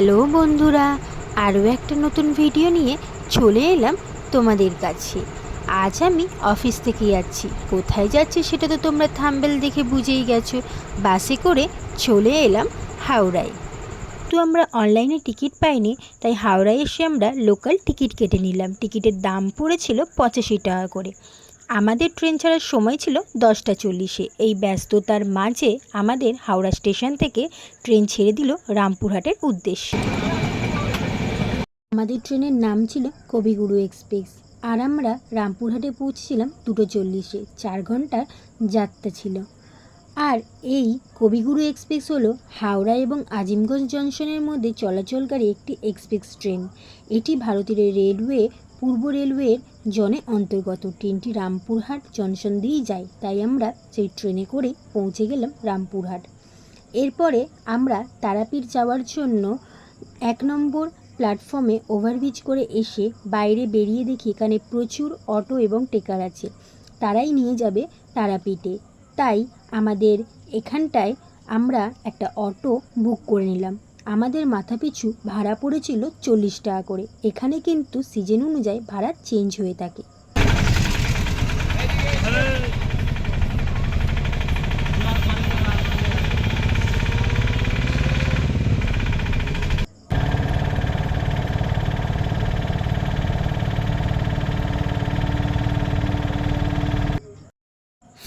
Hello বন্ধুরা, আরও একটা নতুন ভিডিও নিয়ে চলে এলাম তোমাদের কাছে। আজ আমি অফিস থেকে যাচ্ছি। কোথায় যাচ্ছি সেটা তো তোমরা থাম্বেল দেখে বুঝেই গেছো। বাসে করে চলে এলাম হাওড়ায়। তো আমরা অনলাইনে টিকিট পাইনি, তাই হাওড়ায় এসে আমরা লোকাল টিকিট কেটে নিলাম। টিকিটের দাম পড়েছিল পঁচাশি টাকা করে। আমাদের ট্রেন ছাড়ার সময় ছিল দশটা চল্লিশে। এই ব্যস্ততার মাঝে আমাদের হাওড়া স্টেশন থেকে ট্রেন ছেড়ে দিল রামপুরহাটের উদ্দেশ্যে। আমাদের ট্রেনের নাম ছিল কবিগুরু এক্সপ্রেস। আর আমরা রামপুরহাটে পৌঁছেছিলাম দুটো চল্লিশে। চার ঘণ্টার যাত্রা ছিল। আর এই কবিগুরু এক্সপ্রেস হলো হাওড়া এবং আজিমগঞ্জ জংশনের মধ্যে চলাচলকারী একটি এক্সপ্রেস ট্রেন। এটি ভারতীয় রেলওয়ে পূর্ব রেলওয়ের জনে অন্তর্গত ট্রেনটি রামপুরহাট জংশন দিয়েই যায় তাই আমরা সেই ট্রেনে করে পৌঁছে গেলাম রামপুরহাট। এরপরে আমরা তারাপীঠ যাওয়ার জন্য এক নম্বর প্ল্যাটফর্মে ওভারব্রিজ করে এসে বাইরে বেরিয়ে দেখি এখানে প্রচুর অটো এবং টেকার আছে। তারাই নিয়ে যাবে তারাপীঠে। তাই আমাদের এখানটায় আমরা একটা অটো বুক করে নিলাম। আমাদের মাথাপিছু ভাড়া পড়েছিল চল্লিশ টাকা করে। এখানে কিন্তু সিজন অনুযায়ী ভাড়া চেঞ্জ হয়ে থাকে।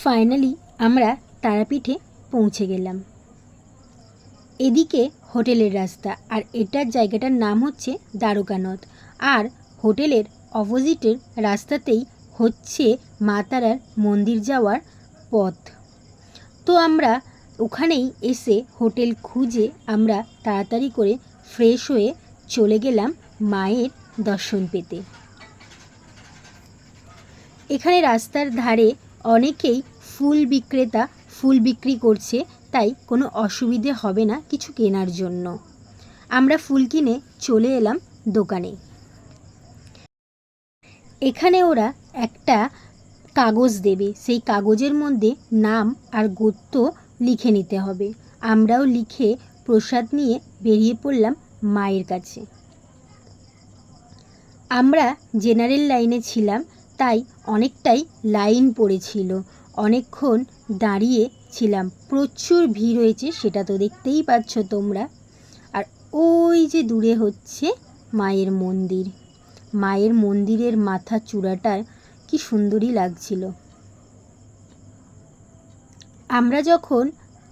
ফাইনালি আমরা তারাপীঠে পৌঁছে গেলাম। এদিকে হোটেলের রাস্তা। আর এটার জায়গাটার নাম হচ্ছে দ্বারকানথ আর হোটেলের অপোজিটের রাস্তাতেই হচ্ছে মাতারার মন্দির যাওয়ার পথ। তো আমরা ওখানেই এসে হোটেল খুঁজে আমরা তাড়াতাড়ি করে ফ্রেশ হয়ে চলে গেলাম মায়ের দর্শন পেতে। এখানে রাস্তার ধারে অনেকেই ফুল বিক্রেতা ফুল বিক্রি করছে তাই কোনো অসুবিধে হবে না কিছু কেনার জন্য। আমরা ফুল কিনে চলে এলাম দোকানে। এখানে ওরা একটা কাগজ দেবে। সেই কাগজের মধ্যে নাম আর গোত্র লিখে নিতে হবে। আমরাও লিখে প্রসাদ নিয়ে বেরিয়ে পড়লাম মায়ের কাছে। আমরা জেনারেল লাইনে ছিলাম, তাই অনেকটাই লাইন পড়েছিল। অনেকক্ষণ দাঁড়িয়ে ছিলাম প্রচুর ভিড় হয়েছে, সেটা তো দেখতেই পাচ্ছ তোমরা। আর ওই যে দূরে হচ্ছে মায়ের মন্দির। মায়ের মন্দিরের মাথা চূড়াটার কি সুন্দরই লাগছিল। আমরা যখন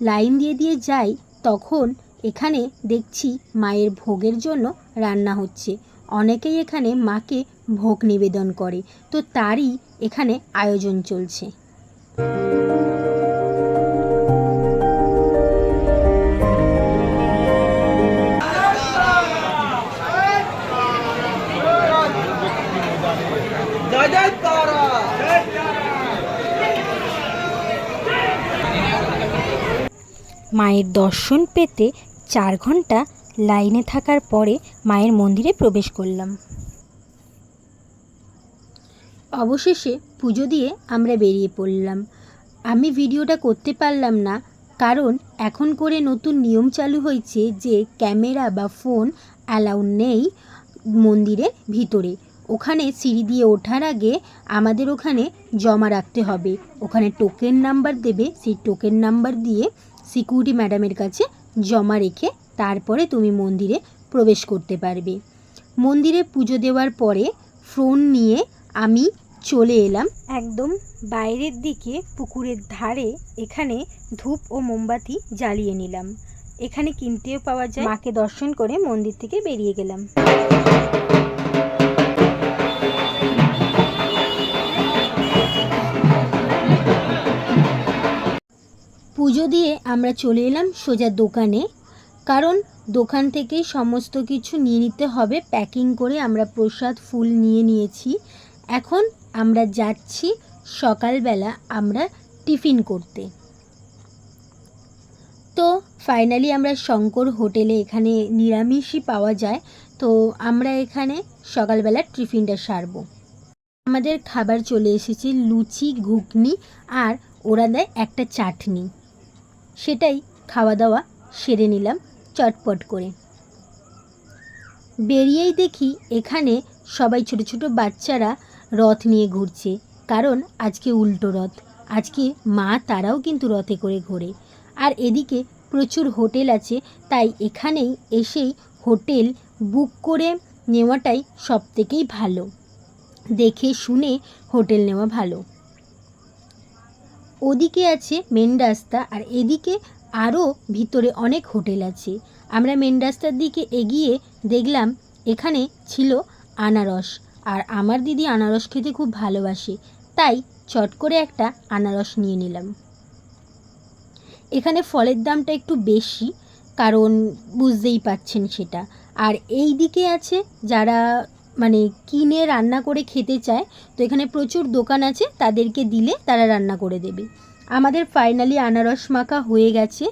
লাইন দিয়ে দিয়ে যাই, তখন এখানে দেখছি মায়ের ভোগের জন্য রান্না হচ্ছে। অনেকেই এখানে মাকে ভোগ নিবেদন করে। তো তারই এখানে আয়োজন চলছে। মায়ের দর্শন পেতে চার ঘণ্টা লাইনে থাকার পরে মায়ের মন্দিরে প্রবেশ করলাম। অবশেষে পুজো দিয়ে আমরা বেরিয়ে পড়লাম। আমি ভিডিওটা করতে পারলাম না, কারণ এখন করে নতুন নিয়ম চালু হয়েছে যে ক্যামেরা বা ফোন অ্যালাউ নেই মন্দিরের ভিতরে। ওখানে সিঁড়ি দিয়ে ওঠার আগে আমাদের ওখানে জমা রাখতে হবে। ওখানে টোকেন নাম্বার দেবে, সেই টোকেন নাম্বার দিয়ে সিকিউরিটি ম্যাডামের কাছে জমা রেখে তারপরে তুমি মন্দিরে প্রবেশ করতে পারবে। মন্দিরে পুজো দেওয়ার পরে ফোন নিয়ে আমি চলে এলাম। একদম বাইরের দিকে পুকুরের ধারে এখানে ধূপ ও মোমবাতি জ্বালিয়ে নিলাম। এখানে কিনতেও পাওয়া যায়। মাকে দর্শন করে মন্দির থেকে বেরিয়ে গেলাম। পুজো দিয়ে আমরা চলে এলাম সোজা দোকানে। কারণ দোকান থেকেই সমস্ত কিছু নিয়ে নিতে হবে। প্যাকিং করে আমরা প্রসাদ, ফুল নিয়ে নিয়েছি। এখন আমরা যাচ্ছি সকালবেলা আমরা টিফিন করতে। তো ফাইনালি আমরা শঙ্কর হোটেলে এখানে নিরামিষই পাওয়া যায়। তো আমরা এখানে সকালবেলা টিফিনটা সারবো। আমাদের খাবার চলে এসেছে লুচি, ঘুগনি আর ওরা দেয় একটা চাটনি। সেটাই খাওয়া দাওয়া সেরে নিলাম চটপট করে। বেরিয়েই দেখি এখানে সবাই ছোট ছোট বাচ্চারা রথ নিয়ে ঘুরছে, কারণ আজকে উল্টো রথ। আজকে মা তারাও কিন্তু রথে করে ঘোরে। আর এদিকে প্রচুর হোটেল আছে, তাই এখানেই এসেই হোটেল বুক করে নেওয়াটাই সব থেকেই ভালো। দেখে শুনে হোটেল নেওয়া ভালো। ওদিকে আছে মেন রাস্তা আর এদিকে আরও ভিতরে অনেক হোটেল আছে। আমরা মেন রাস্তার দিকে এগিয়ে দেখলাম এখানে ছিল আনারস। আর আমার দিদি আনারস খেতে খুব ভালোবাসে, তাই চট করে একটা আনারস নিয়ে নিলাম। এখানে ফলের দামটা একটু বেশি, কারণ বুঝতেই পাচ্ছেন সেটা। আর এই দিকে আছে যারা মানে কিনে রান্না করে খেতে চায়, তো এখানে প্রচুর দোকান আছে, তাদেরকে দিলে তারা রান্না করে দেবে। আমাদের ফাইনালি আনারস মাখা হয়ে গেছে,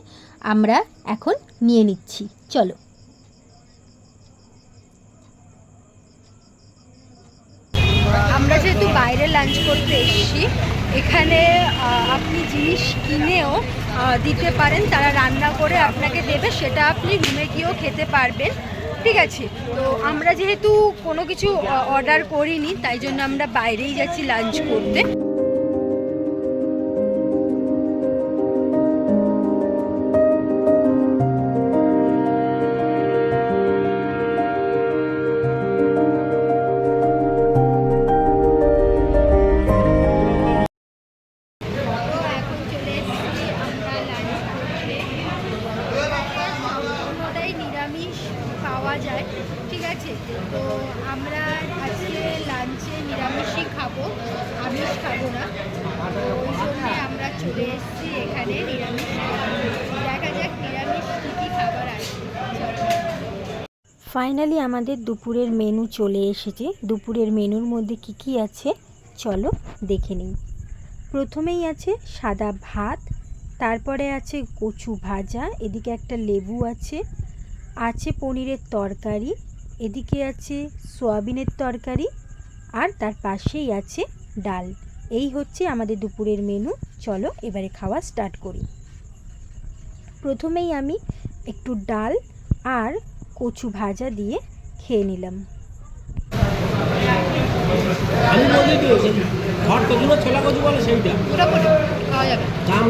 আমরা এখন নিয়ে নিচ্ছি, চলো। আমরা যেহেতু বাইরে লাঞ্চ করতে এসেছি, এখানে আপনি জিনিস কিনেও দিতে পারেন, তারা রান্না করে আপনাকে দেবে, সেটা আপনি রুমে গিয়েও খেতে পারবেন। ঠিক আছে। তো আমরা যেহেতু কোনো কিছু অর্ডার করিনি, তাই জন্য আমরা বাইরেই যাচ্ছি লাঞ্চ করতে। ফাইনালি আমাদের দুপুরের মেনু চলে এসেছে। দুপুরের মেনুর মধ্যে কি কি আছে? চলো দেখে নিই। প্রথমেই আছে সাদা ভাত, তারপরে আছে কচু ভাজা, এদিকে একটা লেবু আছে আছে পনিরের তরকারি, এদিকে আছে সোয়াবিনের তরকারি, আর তার পাশেই আছে ডাল। এই হচ্ছে আমাদের দুপুরের মেনু। চলো এবারে খাওয়া স্টার্ট করি। প্রথমেই আমি একটু ডাল আর কচু ভাজা দিয়ে খেয়ে নিলাম। আমি বলি দিয়েছি। ঘর কচু না ছোলা কচু বলে সেইটা। দাম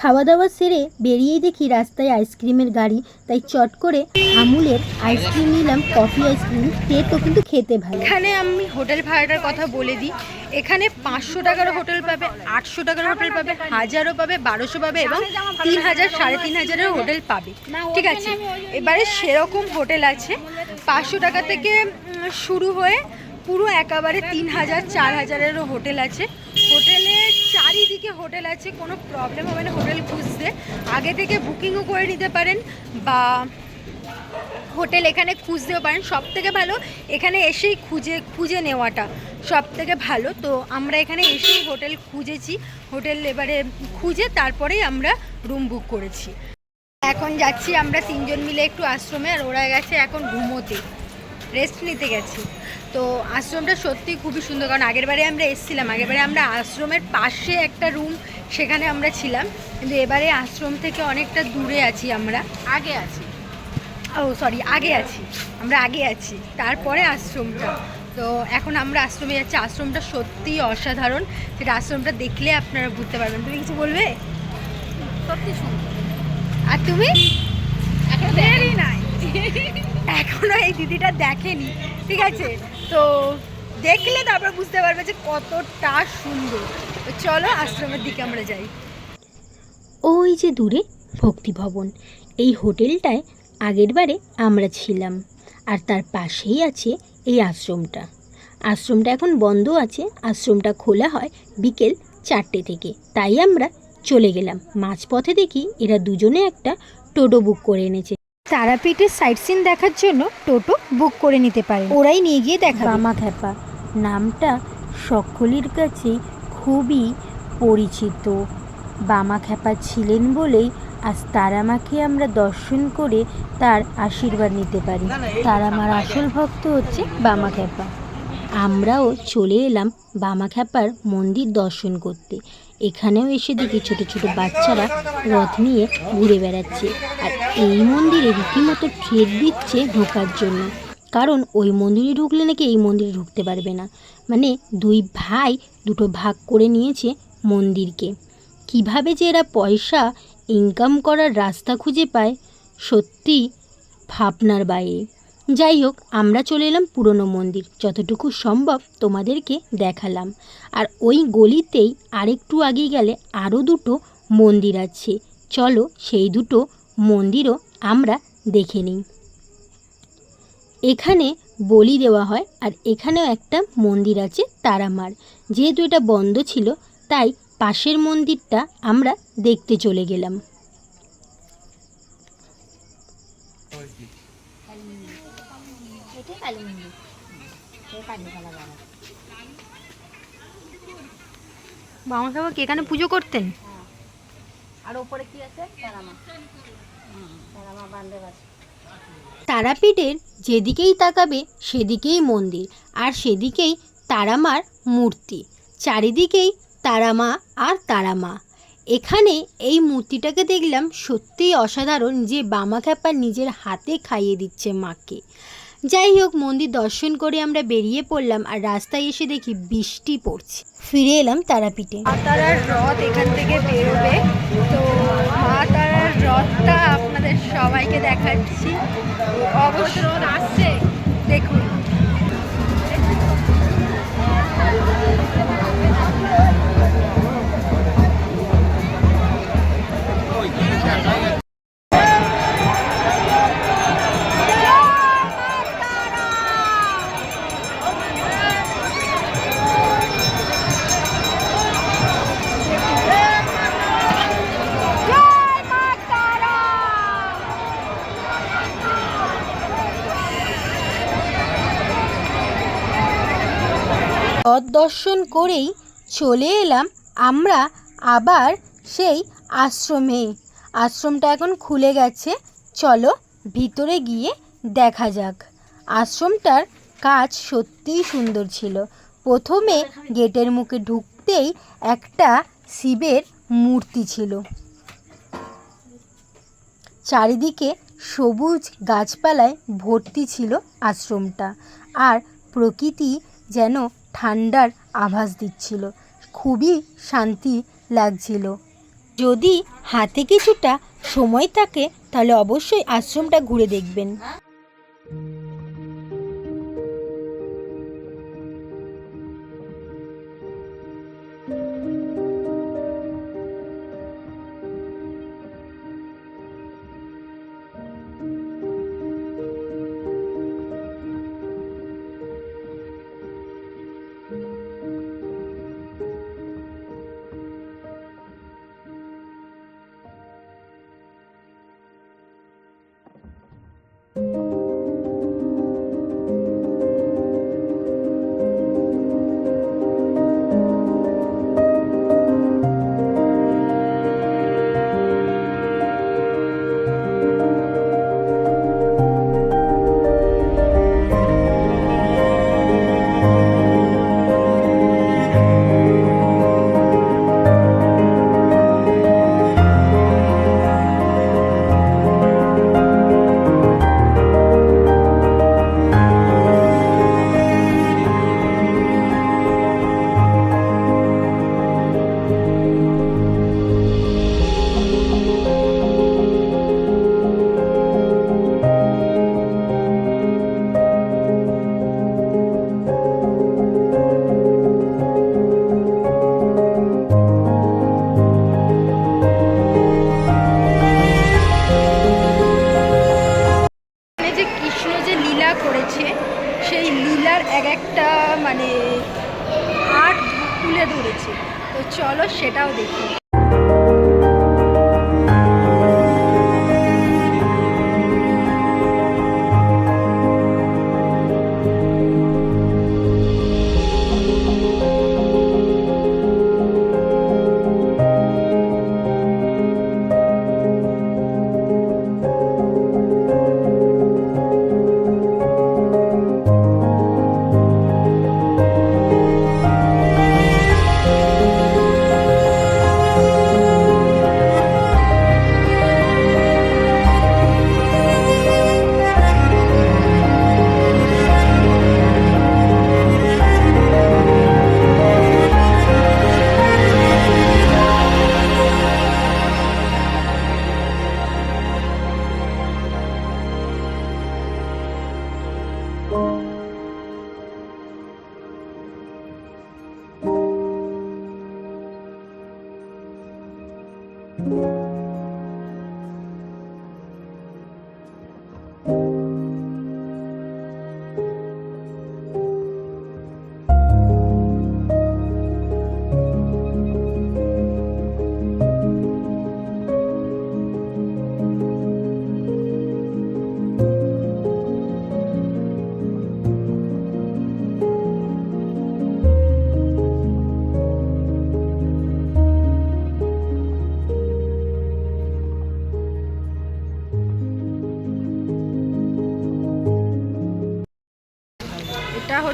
খাওয়া দাওয়া সেরে বেরিয়েই দেখি রাস্তায় আইসক্রিমের গাড়ি। তাই চট করে আমুলের আইসক্রিম নিলাম, কফি আইসক্রিম। তো কিন্তু খেতে ভালো। এখানে আমি হোটেল ভাড়াটার কথা বলে দিই। এখানে পাঁচশো টাকার হোটেল পাবে, আটশো টাকার হোটেল পাবে, হাজারও পাবে, বারোশো পাবে এবং তিন হাজার, সাড়ে তিন হাজারের হোটেল পাবে। ঠিক আছে? এবারে সেরকম হোটেল আছে। পাঁচশো টাকা থেকে শুরু হয়ে পুরো একেবারে তিন হাজার, চার হাজারেরও হোটেল আছে। হোটেল আছে, কোনো প্রবলেম হবে না হোটেল খুঁজতে। আগে থেকে বুকিংও করে নিতে পারেন বা হোটেল এখানে খুঁজতেও পারেন। সব থেকে ভালো এখানে এসেই খুঁজে খুঁজে নেওয়াটা সব থেকে ভালো। তো আমরা এখানে এসেই হোটেল খুঁজেছি। হোটেল এবারে খুঁজে তারপরেই আমরা রুম বুক করেছি। এখন যাচ্ছি আমরা তিনজন মিলে একটু আশ্রমে, আর ওরা গেছে এখন ঘুমোতে। রেস্ট নিতে গেছি। তো আশ্রমটা সত্যি খুবই সুন্দর কারণ আগের বারে আমরা এসেছিলাম আগের বারে আমরা আশ্রমের পাশে একটা রুম সেখানে আমরা ছিলাম কিন্তু এবারে আশ্রম থেকে অনেকটা দূরে আছি আমরা। আগে আছি। ও সরি আগে আছি। আমরা আগে আছি তারপরে আশ্রমটা। তো এখন আমরা আশ্রমে যাচ্ছি। আশ্রমটা সত্যিই অসাধারণ। সেটা আশ্রমটা দেখলে আপনারা বুঝতে পারবেন। তুমি কিছু বলবে? সত্যি সুন্দর। আর তুমি? এখন দেরি নাই এখনও এই দিদিটা দেখেনি, ঠিক আছে? তো দেখলে তারপর বুঝতে পারবে যে কতটা সুন্দর। চলো, আশ্রমের দিকে আমরা যাই। ওই যে দূরে ভক্তি ভবন। এই হোটেলটায় আগের বারে আমরা ছিলাম, আর তার পাশেই আছে এই আশ্রমটা। আশ্রমটা এখন বন্ধ আছে, আশ্রমটা খোলা হয় বিকেল চারটে থেকে। তাই আমরা চলে গেলাম। মাঝপথে দেখি এরা দুজনে একটা টোটো বুক করে এনেছে। তারাপীঠের সাইট সিন দেখার জন্য টোটো বুক করে নিতে পারে ওরাই নিয়ে গিয়ে দেখা বামা খ্যাপা। নামটা সকলের কাছে খুবই পরিচিত। বামা খ্যাপা ছিলেন বলেই আজ তারামাকে আমরা দর্শন করে তার আশীর্বাদ নিতে পারি। তারামার আসল ভক্ত হচ্ছে বামা খ্যাপা। আমরাও চলে এলাম বামা খ্যাপার মন্দির দর্শন করতে। এখানেও এসে দেখি ছোট ছোট বাচ্চারা রথ নিয়ে ঘুরে বেড়াচ্ছে। আর এই মন্দিরে রীতিমতো ট্রেড দিচ্ছে ঢোকার জন্য। কারণ ওই মন্দিরে ঢুকলে নাকি এই মন্দিরে ঢুকতে পারবে না। মানে দুই ভাই দুটো ভাগ করে নিয়েছে মন্দিরকে। কীভাবে যে এরা পয়সা ইনকাম করার রাস্তা খুঁজে পায় সত্যি ভাবনার বাইরে। যাই হোক আমরা চলে এলাম পুরনো মন্দির। যতটুকু সম্ভব তোমাদেরকে দেখালাম। আর ওই গলিতেই আরেকটু আগে গেলে আরও দুটো মন্দির আছে। চলো সেই দুটো মন্দিরও আমরা দেখে নিই। এখানে বলি দেওয়া হয় আর এখানেও একটা মন্দির আছে তারামার। যেহেতু এটা বন্ধ ছিল, তাই পাশের মন্দিরটা আমরা দেখতে চলে গেলাম। বাবা কি এখানে পুজো করতেন? আর উপরে কি আছে? তারামা। তারামা বান্ধব আছে। তারাপীঠের যেদিকেই তাকাবে সেদিকেই মন্দির আর সেদিকেই তারামার মূর্তি। চারিদিকেই তারামা আর তারামা। এখানে এই মূর্তিটাকে দেখলাম সত্যিই অসাধারণ যে বামা খ্যাপা নিজের হাতে খাইয়ে দিচ্ছে মাকে। যাই হোক, মন্দির দর্শন করে আমরা বেরিয়ে পড়লাম আর রাস্তায় এসে দেখি বৃষ্টি পড়ছে। ফিরে এলাম তারাপীঠে। তারার রথ এখান থেকে বেরোবে। তো মা তারার রথটা আপনাদের সবাইকে দেখাচ্ছি। অবশ্য আসছে। দেখুন। দর্শন করেই চলে এলাম আমরা আবার সেই আশ্রমে। আশ্রমটা এখন খুলে গেছে। চলো ভিতরে গিয়ে দেখা যাক। আশ্রমটার কাজ সত্যিই সুন্দর ছিল। প্রথমে গেটের মুখে ঢুকতেই একটা শিবের মূর্তি ছিল। চারিদিকে সবুজ গাছপালায় ভর্তি ছিল আশ্রমটা। আর প্রকৃতি যেন ঠান্ডার আভাস দিচ্ছিল। খুবই শান্তি লাগছিল। যদি হাতে কিছুটা সময় থাকে, তাহলে অবশ্যই আশ্রমটা ঘুরে দেখবেন।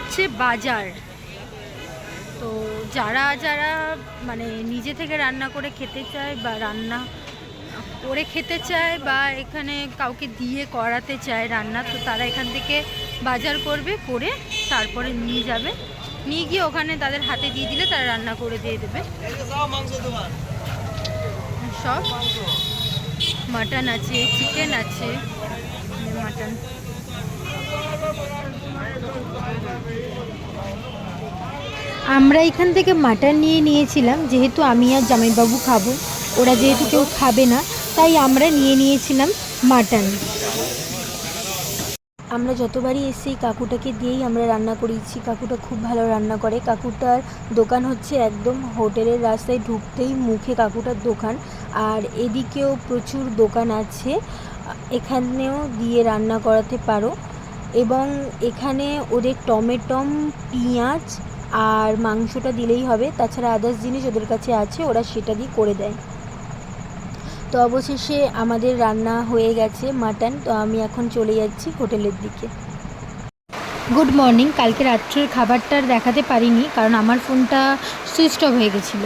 হচ্ছে বাজার। তো যারা যারা মানে নিজে থেকে রান্না করে খেতে চায় বা রান্না করে খেতে চায় বা এখানে কাউকে দিয়ে করাতে চায় রান্না, তো তারা এখান থেকে বাজার করবে, করে তারপরে নিয়ে যাবে। নিয়ে গিয়ে ওখানে তাদের হাতে দিয়ে দিলে তারা রান্না করে দিয়ে দেবে। সব মাটন আছে, চিকেন আছে, মাটন। আমরা এখান থেকে মাটন নিয়ে নিয়েছিলাম, যেহেতু আমি আর জামাইবাবু খাব, ওরা যেহেতু কেউ খাবে না, তাই আমরা নিয়ে নিয়েছিলাম মাটন। আমরা যতবারই এসে এই কাকুটাকে দিয়েই আমরা রান্না করিয়েছি। কাকুটা খুব ভালো রান্না করে। কাকুটার দোকান হচ্ছে একদম হোটেলের রাস্তায় ঢুকতেই মুখে কাকুটার দোকান। আর এদিকেও প্রচুর দোকান আছে। এখানেও দিয়ে রান্না করাতে পারো। এবং এখানে ওদের টমেটম পিঁয়াজ আর মাংসটা দিলেই হবে। তাছাড়া আদার্স জিনিস ওদের কাছে আছে ওরা সেটা দিয়ে করে দেয়। তো অবশেষে আমাদের রান্না হয়ে গেছে মাটন। তো আমি এখন চলে যাচ্ছি হোটেলের দিকে। গুড মর্নিং কালকে রাত্রের খাবারটা দেখাতে পারিনি কারণ আমার ফোনটা সুইচ অফ হয়ে গেছিল।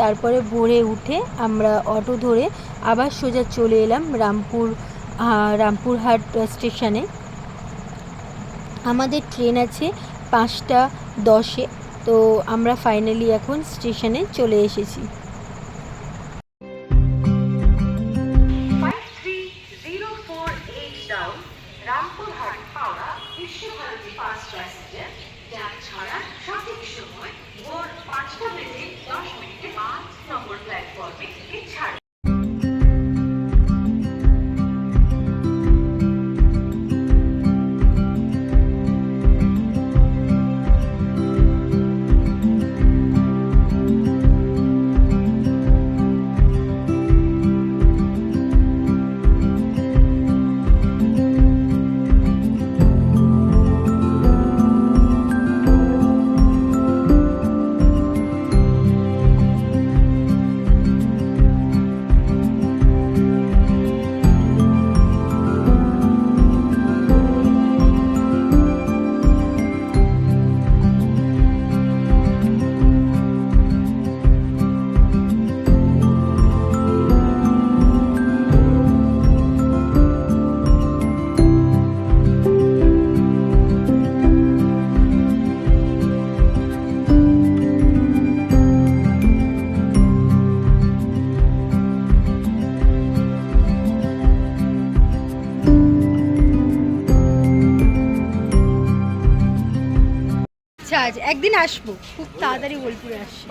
তারপরে ভোরে উঠে আমরা অটো ধরে আবার সোজা চলে এলাম রামপুর রামপুরহাট স্টেশনে আমাদের ট্রেন আছে পাঁচটা দশে তো আমরা ফাইনালি এখন স্টেশনে চলে এসেছি। একদিন আসব খুব তাড়াতাড়ি বোলপুরে আসছি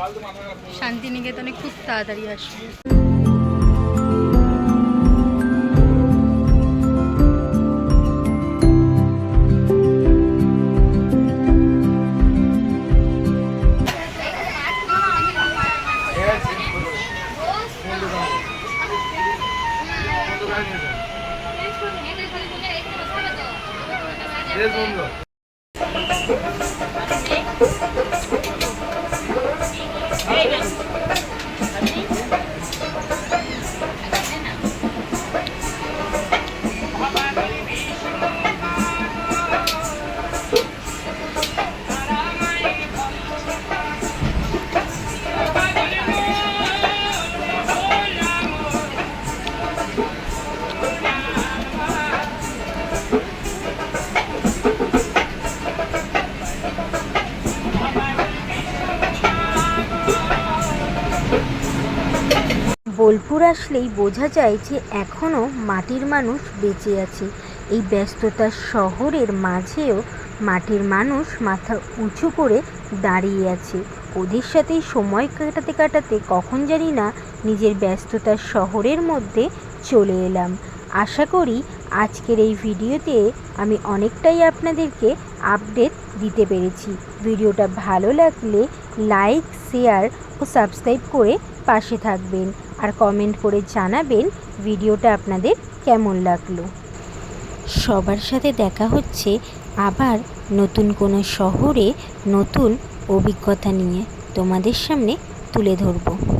শান্তিনিকেতনে খুব তাড়াতাড়ি আসব। বোলপুর আসলেই বোঝা যায় যে এখনও মাটির মানুষ বেঁচে আছে। এই ব্যস্ততার শহরের মাঝেও মাটির মানুষ মাথা উঁচু করে দাঁড়িয়ে আছে। ওদের সাথেই সময় কাটাতে কাটাতে কখন জানি না নিজের ব্যস্ততার শহরের মধ্যে চলে এলাম। আশা করি আজকের এই ভিডিওতে আমি অনেকটাই আপনাদেরকে আপডেট দিতে পেরেছি। ভিডিওটা ভালো লাগলে লাইক, শেয়ার ও সাবস্ক্রাইব করে পাশে থাকবেন। আর কমেন্ট করে জানাবেন ভিডিওটা আপনাদের কেমন লাগল। সবার সাথে দেখা হচ্ছে আবার নতুন কোনো শহরে নতুন অভিজ্ঞতা নিয়ে। তোমাদের সামনে তুলে ধরবো।